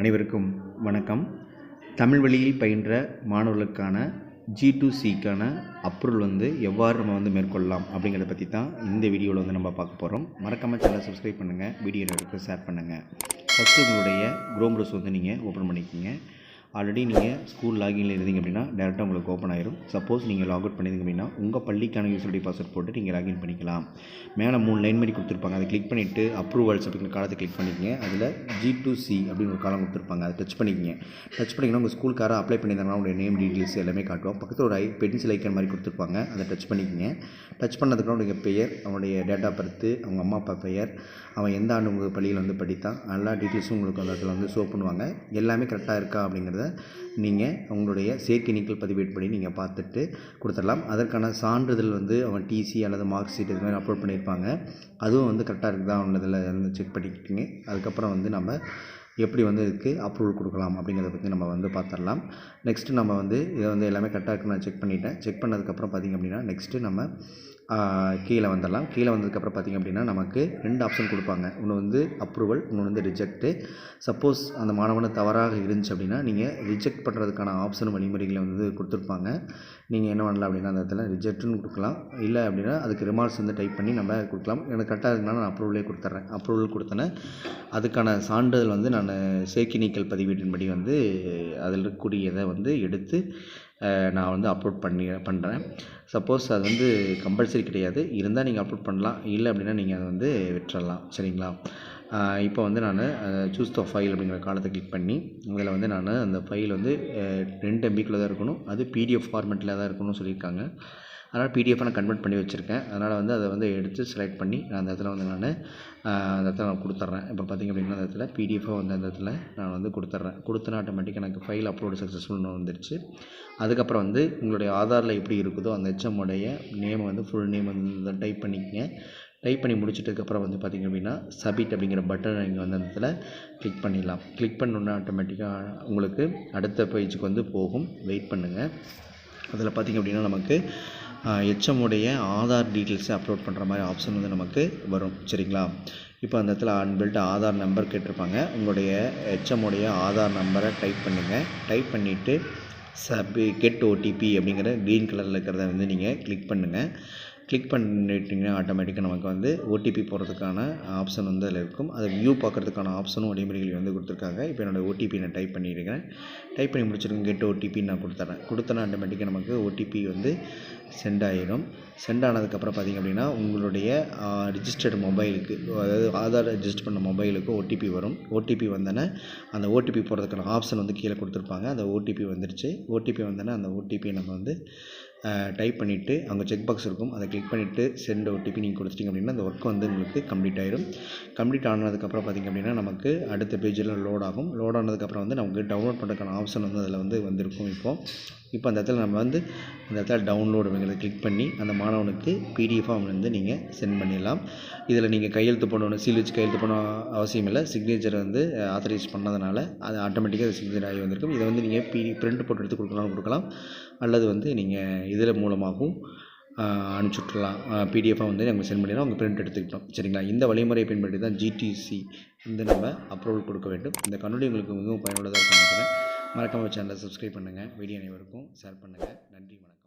அனைவருக்கும் வணக்கம். தமிழ் வழியில் பயின்ற மாணவர்களுக்கான ஜி டு சிக்கான அப்ரூவல் வந்து எவ்வாறு நம்ம வந்து மேற்கொள்ளலாம் அப்படிங்கிறத பற்றி தான் இந்த வீடியோவில் வந்து நம்ம பார்க்க போகிறோம் மறக்காமல் சேனல் சப்ஸ்கிரைப் பண்ணுங்கள் வீடியோ எனக்கு ஷேர் பண்ணுங்கள் ஃபஸ்ட்டு உங்களுடைய குரோம் ப்ரௌஸ் வந்து நீங்கள் ஓப்பன் பண்ணிக்கோங்க. ஆல்ரெடி நீங்கள் ஸ்கூல் லாகின்ல இருந்தீங்க அப்படின்னா டேரெக்டாக உங்களுக்கு ஓப்பன் ஆயிரும். சப்போஸ் நீங்கள் லாக் அவுட் பண்ணிங்க அப்படின்னா உங்கள் பள்ளிக்கான யூசர் பாஸ்வேர்ட் போட்டு நீங்கள் லாகின் பண்ணிக்கலாம். மேலே மூணு லைன் மாதிரி கொடுத்துருப்பாங்க. அதை கிளிக் பண்ணிவிட்டு அப்ரூவல்ஸ் அப்படிங்கிற காலத்தை கிளிக் பண்ணிக்கங்க. அதில் ஜி டு சி அப்படின்னு ஒரு காலம் கொடுத்துருப்பாங்க. அதை டச் பண்ணிக்கங்க. டச் பண்ணிங்கன்னா உங்கள் ஸ்கூல்கார அப்ளை பண்ணியிருந்தாங்கன்னா உங்களுடைய நேம் டீட்டெயில்ஸ் எல்லாமே காட்டுவோம் பக்கத்தில் ஒரு ஐ பென்சில் ஐக்கன் மாதிரி கொடுத்துருப்பாங்க. அதை டச் பண்ணிக்கங்க. டச் பண்ணதுக்கப்புறம் உங்களுடைய பெயர் அவனுடைய டேட் ஆஃப் பர்த்து அவங்க அம்மா அப்பா பெயர் அவன் எந்த ஆண்டு உங்கள் பள்ளியில் வந்து படித்தான் எல்லா டீட்டெயில்ஸும் உங்களுக்கு அந்த இடத்துல வந்து ஷோ பண்ணுவாங்க. எல்லாமே கரெக்டாக இருக்கா அப்படிங்கிறத né? நீங்கள் உங்களுடைய சேர்க்கை நீக்கல் பதிவேற்படி நீங்கள் பார்த்துட்டு கொடுத்துடலாம். அதற்கான சான்றிதழ் வந்து அவன் டிசி அல்லது மார்க் ஷீட் இது மாதிரி அப்லோட் பண்ணியிருப்பாங்க. அதுவும் வந்து கரெக்டாக இருக்குதா உள்ளதில் வந்து செக் பண்ணிக்கிட்டுங்க அதுக்கப்புறம் வந்து நம்ம எப்படி வந்து இதுக்கு அப்ரூவல் கொடுக்கலாம் அப்படிங்கிறத பற்றி நம்ம வந்து பார்த்துடலாம். நெக்ஸ்ட்டு நம்ம வந்து இதை வந்து எல்லாமே கரெக்டாக இருக்குன்னு நான் செக் பண்ணிட்டேன். செக் பண்ணதுக்கப்புறம் பார்த்திங்க அப்படின்னா நெக்ஸ்ட்டு நம்ம கீழே வந்துடலாம். கீழே வந்ததுக்கப்புறம் பார்த்திங்க அப்படின்னா நமக்கு ரெண்டு ஆப்ஷன் கொடுப்பாங்க. ஒன்று வந்து அப்ரூவல் இன்னொன்று வந்து ரிஜெக்ட்டு சப்போஸ் அந்த மாணவனை தவறாக இருந்துச்சு அப்படின்னா நீங்கள் ரிஜெக்ட் பண்ணுறதுக்கான ஆப்ஷன் வழிமுறைகளை வந்து கொடுத்துருப்பாங்க. நீங்கள் என்ன பண்ணலாம் அப்படின்னா அந்த இடத்துல ரிஜெக்ட்னு கொடுக்கலாம். இல்லை அப்படின்னா அதுக்கு ரிமார்க்ஸ் வந்து டைப் பண்ணி நம்ம கொடுக்கலாம். எனக்கு கரெக்டாக இருக்குன்னா நான் அப்ரூவலே கொடுத்துட்றேன். அப்ரூவல் கொடுத்தேனே அதுக்கான சான்றிதழ் வந்து நான் சேர்க்கை நீக்கல் பதிவீட்டின்படி வந்து அதில் இருக்கக்கூடியதை வந்து எடுத்து நான் வந்து அப்லோட் பண்ணி பண்ணுறேன் சப்போஸ் அது வந்து கம்பல்சரி கிடையாது. இருந்தால் நீங்கள் அப்லோட் பண்ணலாம். இல்லை அப்படின்னா நீங்கள் அதை வந்து விட்டுறலாம். சரிங்களா? இப்போ வந்து நான் சூஸ் த ஃபைல் அப்படிங்கிற காலத்தை கிளிக் பண்ணி அதில் வந்து நான் அந்த ஃபைல் வந்து ரெண்டு எம்பிக்குள்ளே தான் இருக்கணும். அது பிடிஎஃப் ஃபார்மெட்டில் தான் இருக்கணும்னு சொல்லியிருக்காங்க. அதனால் பிடிஎஃபாக நான் கன்வெர்ட் பண்ணி வச்சுருக்கேன். அதனால் வந்து அதை வந்து எடுத்து செலக்ட் பண்ணி நான் அந்த இடத்துல வந்து நான் அந்த இடத்துல நான் கொடுத்துட்றேன் இப்போ பார்த்திங்க அப்படின்னா அந்த இடத்துல பிடிஎஃபாக வந்து அந்த இடத்துல நான் வந்து கொடுத்துட்றேன் கொடுத்தனா ஆட்டோமேட்டிக்காக எனக்கு ஃபைல் அப்லோடு சக்ஸஸ்ஃபுல்னு வந்துருச்சு. அதுக்கப்புறம் வந்து உங்களுடைய ஆதாரில் எப்படி இருக்குதோ அந்த ஹெச்எம்முடைய நேம் வந்து ஃபுல் நேம் வந்து டைப் பண்ணிக்கங்க. டைப் பண்ணி முடிச்சிட்டதுக்கப்புறம் வந்து பார்த்திங்க அப்படின்னா சப்மிட் அப்படிங்கிற பட்டன் நீங்கள் வந்து அந்த இடத்துல கிளிக் பண்ணிடலாம். கிளிக் பண்ணோன்னா ஆட்டோமேட்டிக்காக உங்களுக்கு அடுத்த பேஜுக்கு வந்து போகும். வெயிட் பண்ணுங்கள் அதில் பார்த்திங்க அப்படின்னா நமக்கு ஹெச்எம்முடைய ஆதார் டீட்டெயில்ஸை அப்லோட் பண்ணுற மாதிரி ஆப்ஷன் வந்து நமக்கு வரும். சரிங்களா? இப்போ அந்த இடத்துல அன்பில்ட் ஆதார் நம்பர் கேட்டிருப்பாங்க. உங்களுடைய ஹெச்எம்முடைய ஆதார் நம்பரை டைப் பண்ணுங்கள் டைப் பண்ணிவிட்டு சப் கெட் ஓடிபி அப்படிங்கிற க்ரீன் கலரில் இருக்கிறத வந்து நீங்கள் கிளிக் பண்ணுங்கள் கிளிக் பண்ணிட்டீங்கன்னா ஆட்டோமேட்டிக்காக நமக்கு வந்து ஓடிபி போகிறதுக்கான ஆப்ஷன் வந்து அதில் இருக்கும் அதை வியூ பார்க்குறதுக்கான ஆப்ஷனும் வழிமுறைகள் வந்து கொடுத்துருக்காங்க இப்போ என்னோடய ஓடிபி நான் டைப் பண்ணியிருக்கிறேன் டைப் பண்ணி முடிச்சிருக்கேன் கெட் ஓடிபி நான் கொடுத்துறேன் கொடுத்தனா ஆட்டோமேட்டிக்காக நமக்கு ஓடிபி வந்து சென்ட் ஆகிடும் சென்ட் ஆனதுக்கப்புறம் பார்த்திங்க அப்படின்னா உங்களுடைய ரிஜிஸ்டர்டு மொபைலுக்கு அதாவது ஆதார் ரிஜிஸ்டர் பண்ண மொபைலுக்கு ஓடிபி வரும் ஓடிபி வந்தோன்னே அந்த ஓடிபி போகிறதுக்கான ஆப்ஷன் வந்து கீழே கொடுத்துருப்பாங்க அந்த ஓடிபி வந்துருச்சு ஓடிபி வந்தோன்னே அந்த ஓடிபியை நம்ம வந்து டைப் பண்ணிவிட்டு அங்கே செக் பாக்ஸ் இருக்கும். அதை கிளிக் பண்ணிவிட்டு சென்ட் ஓடிபி நீங்கள் கொடுத்துட்டிங்க அப்படின்னா அந்த ஒர்க் வந்து உங்களுக்கு கம்ப்ளீட் ஆயிடும் கம்ப்ளீட் ஆனதுக்கப்புறம் பார்த்திங்க அப்படின்னா நமக்கு அடுத்த பேஜில் லோட் ஆகும். லோட் ஆனதுக்கப்புறம் வந்து நமக்கு டவுன்லோட் பண்ணுறதுக்கான ஆப்ஷன் வந்து அதில் வந்து வந்திருக்கும் இப்போது இப்போ அந்த இடத்துல நம்ம வந்து அந்த இடத்துல டவுன்லோடு அப்படிங்கிறத கிளிக் பண்ணி அந்த மாணவனுக்கு பிடிஎஃபாக வந்து நீங்கள் சென்ட் பண்ணிடலாம். இதில் நீங்கள் கையெழுத்து போடணும். சீல் வச்சு கையெழுத்து பண்ண அவசியம் இல்லை. சிக்னேச்சர் வந்து ஆத்தரைஸ் பண்ணதுனால அது ஆட்டோமேட்டிக்காக அது சிக்னேச்சர் ஆகி வந்திருக்கும். இதை வந்து நீங்கள் பிடி பிரிண்ட் போட்டு எடுத்து கொடுக்கலாம் கொடுக்கலாம். அல்லது வந்து நீங்கள் இதில் மூலமாகவும் அனுப்பிச்சுட்றலாம் பிடிஎஃபாக வந்து நம்ம சென்ட் பண்ணிடலாம் அவங்க பிரிண்ட் எடுத்துக்கிட்டோம். சரிங்களா? இந்த வழிமுறையை பின்பற்றி தான் ஜிடிசி வந்து நம்ம அப்ரூவல் கொடுக்க வேண்டும். இந்த கண்ணொலி உங்களுக்கு மிகவும் பயனுள்ளதாக இருக்கும். நினைக்கிறேன் மறக்காமல் சேனலை சப்ஸ்கிரைப் பண்ணுங்கள் வீடியோ அனைவருக்கும் ஷேர் பண்ணுங்கள் நன்றி வணக்கம்.